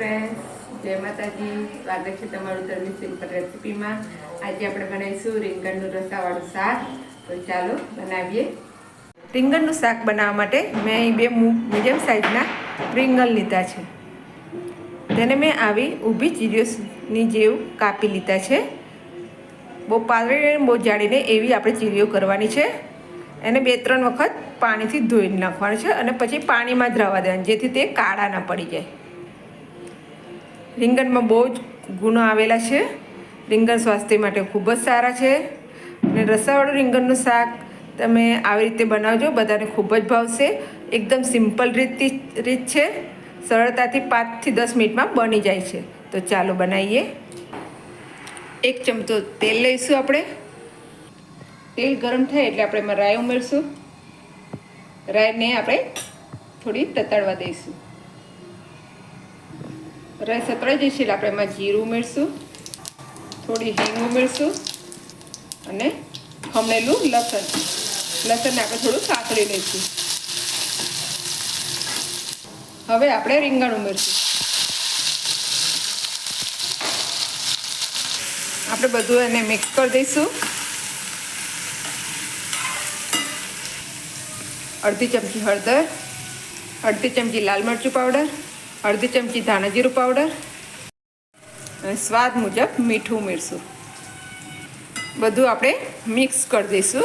Friends જય માતાજી. સ્વાગત છે તમારું ધર્મી સિમ્પલ રેસિપીમાં. આજે આપણે બનાવીશું રીંગણનું રસાવાળું શાક. તો ચાલો બનાવીએ. રીંગણનું શાક બનાવવા માટે મેં અહીં બે મીડિયમ સાઇઝના રીંગણ લીધા છે. તેને મેં આવી ઊભી ચીરીઓની જેવું કાપી લીધા છે. બહુ પાતળી બહુ જાડીને એવી આપણે ચીરીઓ કરવાની છે. એને બે ત્રણ વખત પાણીથી ધોઈ નાખવાનું છે અને પછી પાણીમાં જ રહેવા દેવાનું, જેથી તે કાળા ના પડી જાય. રીંગણમાં બહુ જ ગુણો આવેલા છે. રીંગણ સ્વાસ્થ્ય માટે ખૂબ જ સારા છે. અને રસાવાળું રીંગણનું શાક તમે આવી રીતે બનાવજો, બધાને ખૂબ જ ભાવશે. એકદમ સિમ્પલ રીતથી રીત છે. સરળતાથી પાંચથી દસ મિનિટમાં બની જાય છે. તો ચાલો બનાવીએ. એક ચમચો તેલ લઈશું આપણે. તેલ ગરમ થાય એટલે આપણે એમાં રાય ઉમેરશું. રાયને આપણે થોડી તતાડવા દઈશું. રાઈ સતળાઈ જશે એટલે આપણે એમાં જીરું ઉમેરશું, થોડી હિંગ ઉમેરશું અને ખમણેલું લસણ. લસણને આપણે થોડું સાતળી લઈશું. હવે આપણે રીંગણ ઉમેરશું. આપણે બધું એને મિક્સ કરી દઈશું. અડધી ચમચી હળદર, અડધી ચમચી લાલ મરચું પાવડર અડધી ચમચી ધાણા જીરું પાવડર અને સ્વાદ મુજબ મીઠું ઉમેરશું બધું આપણે મિક્સ કરી દઈશું.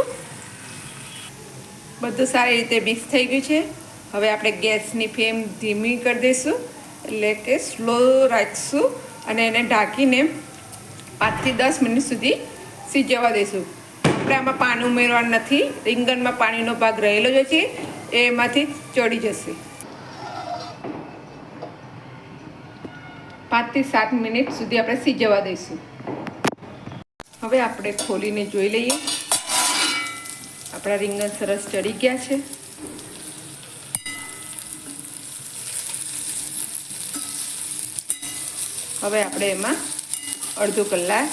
બધું સારી રીતે મિક્સ થઈ ગયું છે. હવે આપણે ગેસની ફ્લેમ ધીમી કરી દઈશું, એટલે કે સ્લો રાખીશું અને એને ઢાંકીને પાંચથી દસ મિનિટ સુધી સીજવા દઈશું. આપણે આમાં પાણી ઉમેરવાનું નથી. રીંગણમાં પાણીનો ભાગ રહેલો જ છે. એમાંથી ચડી જશે. પાંચથી સાત મિનિટ સુધી આપણે સિજવા દઈશું. હવે આપણે ખોલીને જોઈ લઈએ. આપણા રીંગણ સરસ ચડી ગયા છે. હવે આપણે એમાં અડધો કલાક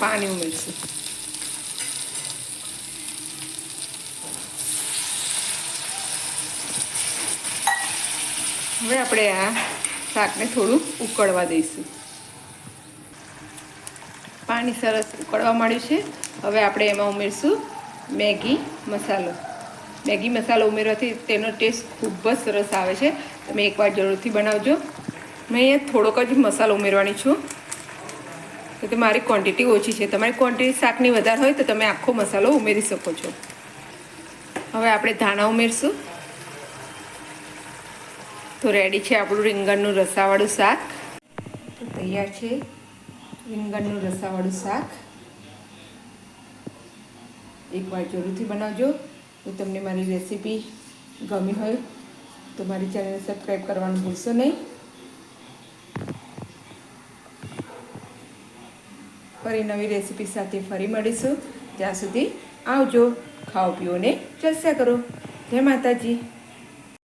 પાણી ઉમેરશું. હવે આપણે આ શાકને થોડું ઉકળવા દઈશું. પાણી સરસ ઉકળવા માંડ્યું છે. હવે આપણે એમાં ઉમેરશું મેગી મસાલો. મેગી મસાલો ઉમેરવાથી તેનો ટેસ્ટ ખૂબ જ સરસ આવે છે. તમે એકવાર જરૂરથી બનાવજો. મેં અહીંયા થોડોક જ મસાલો ઉમેરવાની છું. કે મારી ક્વોન્ટિટી ઓછી છે. તમારી ક્વોન્ટિટી શાકની વધારે હોય તો તમે આખો મસાલો ઉમેરી શકો છો. હવે આપણે ધાણા ઉમેરશું. તો રેડી છે આપણું રીંગણનું રસાવાળું શાક. તો તૈયાર છે રીંગણનું રસાવાળું શાક. એકવાર જરૂરથી બનાવજો. તો તમને મારી રેસીપી ગમી હોય તો મારી ચેનલને સબસ્ક્રાઈબ કરવાનું ભૂલશો નહીં. ફરી નવી રેસીપી સાથે ફરી મળીશું. ત્યાં સુધી આવજો, ખાઓ પીઓને જલસા કરો. જય માતાજી.